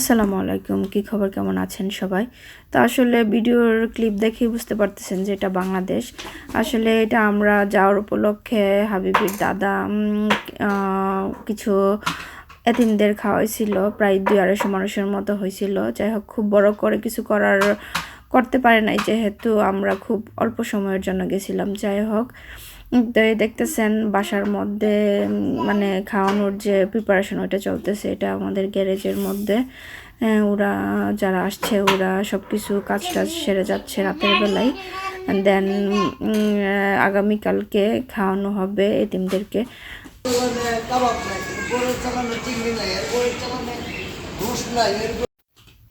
আসসালামু আলাইকুম, কী খবর, কেমন আছেন সবাই? তো আসলে ভিডিওর ক্লিপ দেখেই বুঝতে পারতেছেন যে এটা বাংলাদেশ। আসলে এটা আমরা যাওয়ার উপলক্ষে হাবিবির দাদা কিছু এতিমদের খাওয়াইছিল, প্রায় দুই আড়াইশো মানুষের মতো হয়েছিল যাই হোক, খুব বড় করে কিছু করার, করতে পারে নাই, যেহেতু আমরা খুব অল্প সময়ের জন্য গেছিলাম। যাই হোক তো দেখতেছেন বাসার মধ্যে মানে খাওয়ানোর যে প্রিপারেশন ওটা চলতেছে, এটা আমাদের গ্যারেজের মধ্যে। ওরা যারা আসছে, ওরা সব কিছু কাজ টাজ সেরে যাচ্ছে রাতের বেলায়। দেন আগামীকালকে খাওয়ানো হবে এতিমদেরকে।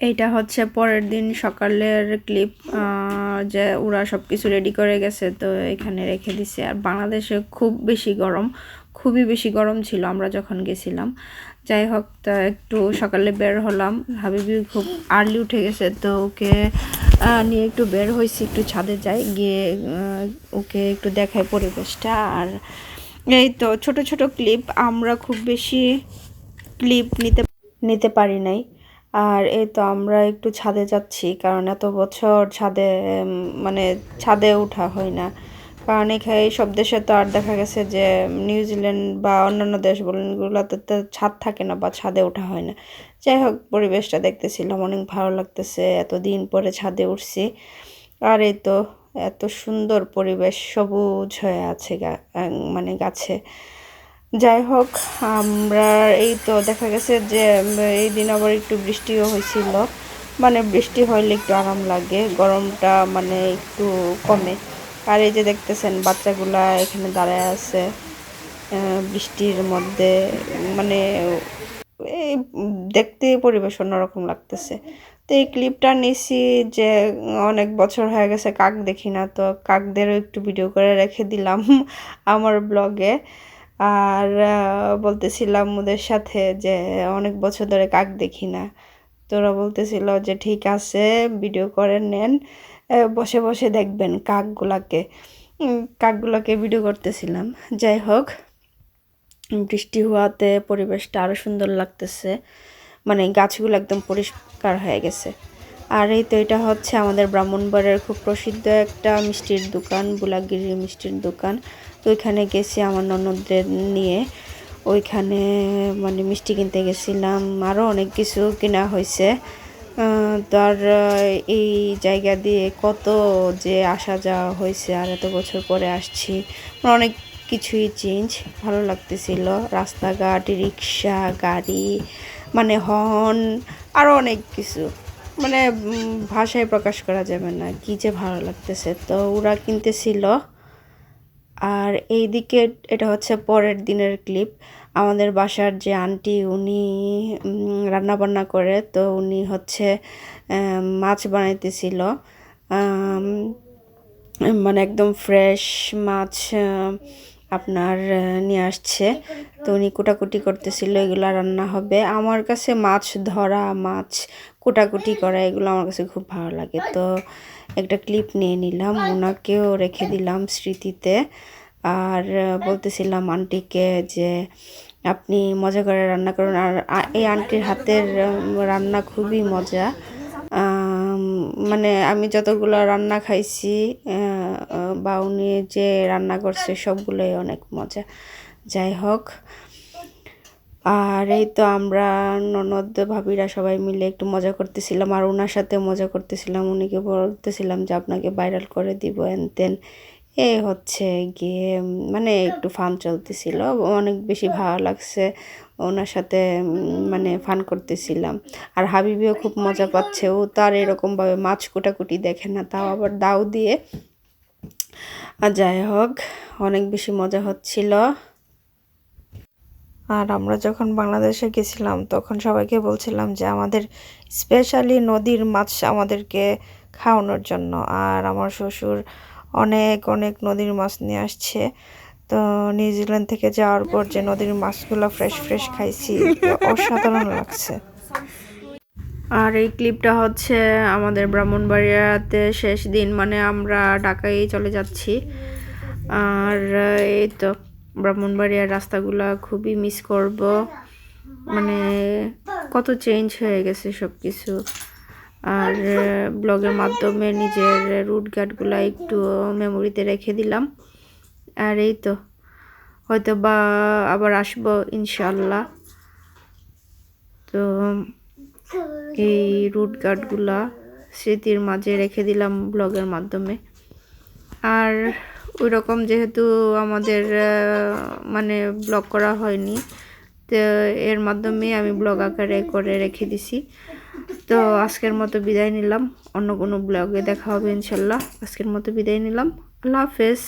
এইটা হচ্ছে পরের দিন সকালের ক্লিপ যে ওরা সব কিছু রেডি করে গেছে, তো এখানে রেখে দিছে। আর বাংলাদেশে খুব বেশি গরম, খুবই বেশি গরম ছিল আমরা যখন গেছিলাম। যাই হোক, তা একটু সকালে বের হলাম। হাবিবি খুব আর্লি উঠে গেছে, তো ওকে নিয়ে একটু বের হয়েছি, একটু ছাদে যাই। গিয়ে ওকে একটু দেখাই পরিবেশটা। আর এই তো ছোট ছোট ক্লিপ আমরা খুব বেশি ক্লিপ নিতে নিতে পারি নাই। আর এই তো আমরা একটু ছাদে যাচ্ছি, কারণ এত বছর ছাদে মানে ছাদে ওঠা হয় না। কারণ এখানে সব দেশে তো আর দেখা গেছে যে নিউজিল্যান্ড বা অন্যান্য দেশ বলেন এগুলোতে তো ছাদ থাকে না বা ছাদে ওঠা হয় না। যাই হোক, পরিবেশটা দেখতেছিলাম, অনেক ভালো লাগতেছে, এতদিন পরে ছাদে উঠছি। আর এই তো, এত সুন্দর পরিবেশ, সবুজ হয়ে আছে মানে গাছে। যাই হোক আমরা এই তো দেখা গেছে যে, এই দিন আবার একটু বৃষ্টিও হয়েছিল। মানে বৃষ্টি হইলে একটু আরাম লাগে, গরমটা মানে একটু কমে। আর এই যে দেখতেছেন, বাচ্চাগুলা এখানে দাঁড়ায় আছে বৃষ্টির মধ্যে মানে এই দেখতে পরিবেশ অন্যরকম লাগতেছে। তো এই ক্লিপটা নিছি যে, অনেক বছর হয়ে গেছে কাক দেখি না, তো কাকদেরও একটু ভিডিও করে রেখে দিলাম আমার ব্লগে আর বলতেছিলাম ওদের সাথে যে অনেক বছর ধরে কাক দেখি না। তোরা বলতেছিল যে, ঠিক আছে ভিডিও করে নেন বসে বসে দেখবেন কাকগুলাকে। কাকগুলাকে ভিডিও করতেছিলাম। যাই হোক, বৃষ্টি হওয়াতে পরিবেশটা আরও সুন্দর লাগতেছে। মানে গাছগুলো একদম পরিষ্কার হয়ে গেছে। আর এই তো এটা হচ্ছে আমাদের ব্রাহ্মণবাড়িয়ার খুব প্রসিদ্ধ একটা মিষ্টির দোকান, বুলাগিরি মিষ্টির দোকান। তো ওইখানে গেছি আমার ননদদের নিয়ে। ওইখানে মানে মিষ্টি কিনতে গেছিলাম আরও অনেক কিছু কেনা হয়েছে। তার এই জায়গা দিয়ে কত যে আসা যাওয়া হয়েছে আর এত বছর পরে আসছি আমার অনেক কিছুই চেঞ্জ ভালো লাগতেছিল। রাস্তাঘাট, রিক্সা, গাড়ি মানে হর্ন আরও অনেক কিছু। মানে ভাষায় প্রকাশ করা যাবে না, কি যে ভালো লাগতেছে। তো ওরা কিনতেছিল। আর এই দিকে এটা হচ্ছে পরের দিনের ক্লিপ। আমাদের বাসার যে আন্টি, উনি রান্নাবান্না করে, তো উনি হচ্ছে মাছ বানাইতেছিল। মানে একদম ফ্রেশ মাছ আপনার নিয়ে আসছে। তো উনি কুটাকুটি করতেছিল, এগুলো রান্না হবে। আমার কাছে মাছ ধরা, মাছ কুটাকুটি করা, এগুলো আমার কাছে খুব ভালো লাগে। তো একটা ক্লিপ নিয়ে নিলাম ওনাকেও রেখে দিলাম স্মৃতিতে। আর বলতেছিলাম আন্টিকে যে, আপনি মজা করে রান্না করুন। আর এই আন্টির হাতের রান্না খুবই মজা। মানে আমি যতগুলো রান্না খাইছি বা উনি যে রান্না করছে সবগুলোই অনেক মজা। যাই হোক, আর এই তো আমরা ননদ ভাবিরা সবাই মিলে একটু মজা করতেছিলাম, আর ওনার সাথে মজা করতেছিলাম। উনিকে বলতেছিলাম যে, আপনাকে ভাইরাল করে দিব এন এ হচ্ছে গিয়ে মানে একটু ফান চলতেছিল। অনেক বেশি ভালো লাগছে ওনার সাথে মানে ফান করতেছিলাম। আর হাবিবিও খুব মজা পাচ্ছে। ও তার এরকমভাবে মাছ কুটাকুটি দেখে না, তাও আবার দাও দিয়ে আর যাই হোক, অনেক বেশি মজা হচ্ছিল। আর আমরা যখন বাংলাদেশে গেছিলাম, তখন সবাইকে বলছিলাম যে আমাদের স্পেশালি নদীর মাছ আমাদেরকে খাওয়ানোর জন্য। আর আমার শ্বশুর অনেক অনেক নদীর মাছ নিয়ে আসছে। তো নিউজিল্যান্ড থেকে যাওয়ার পর যে নদীর মাছগুলো ফ্রেশ ফ্রেশ খাইছি অসাধারণ লাগছে। আর এই ক্লিপটা হচ্ছে আমাদের ব্রাহ্মণবাড়িয়াতে শেষ দিন মানে আমরা ঢাকায় চলে যাচ্ছি। আর এই তো ব্রাহ্মণবাড়িয়ার রাস্তাগুলা খুবই মিস করব। মানে কত চেঞ্জ হয়ে গেছে সব কিছু আর ব্লগের মাধ্যমে নিজের রুট গার্ডগুলো একটু মেমোরিতে রেখে দিলাম। আর এই তো হয়তো বা আবার আসব ইনশাল্লাহ তো এই রুট গার্ডগুলা স্মৃতির মাঝে রেখে দিলাম ব্লগের মাধ্যমে। আর ওই রকম যেহেতু আমাদের মানে ব্লগ করা হয়নি, তো এর মাধ্যমে আমি ব্লগ আকারে করে রেখে দিছি। তো আজকের মতো বিদায় নিলাম। অন্য কোনো ব্লগে দেখা হবে ইনশাল্লাহ। আজকের মতো বিদায় নিলাম। আল্লাহ হাফেজ।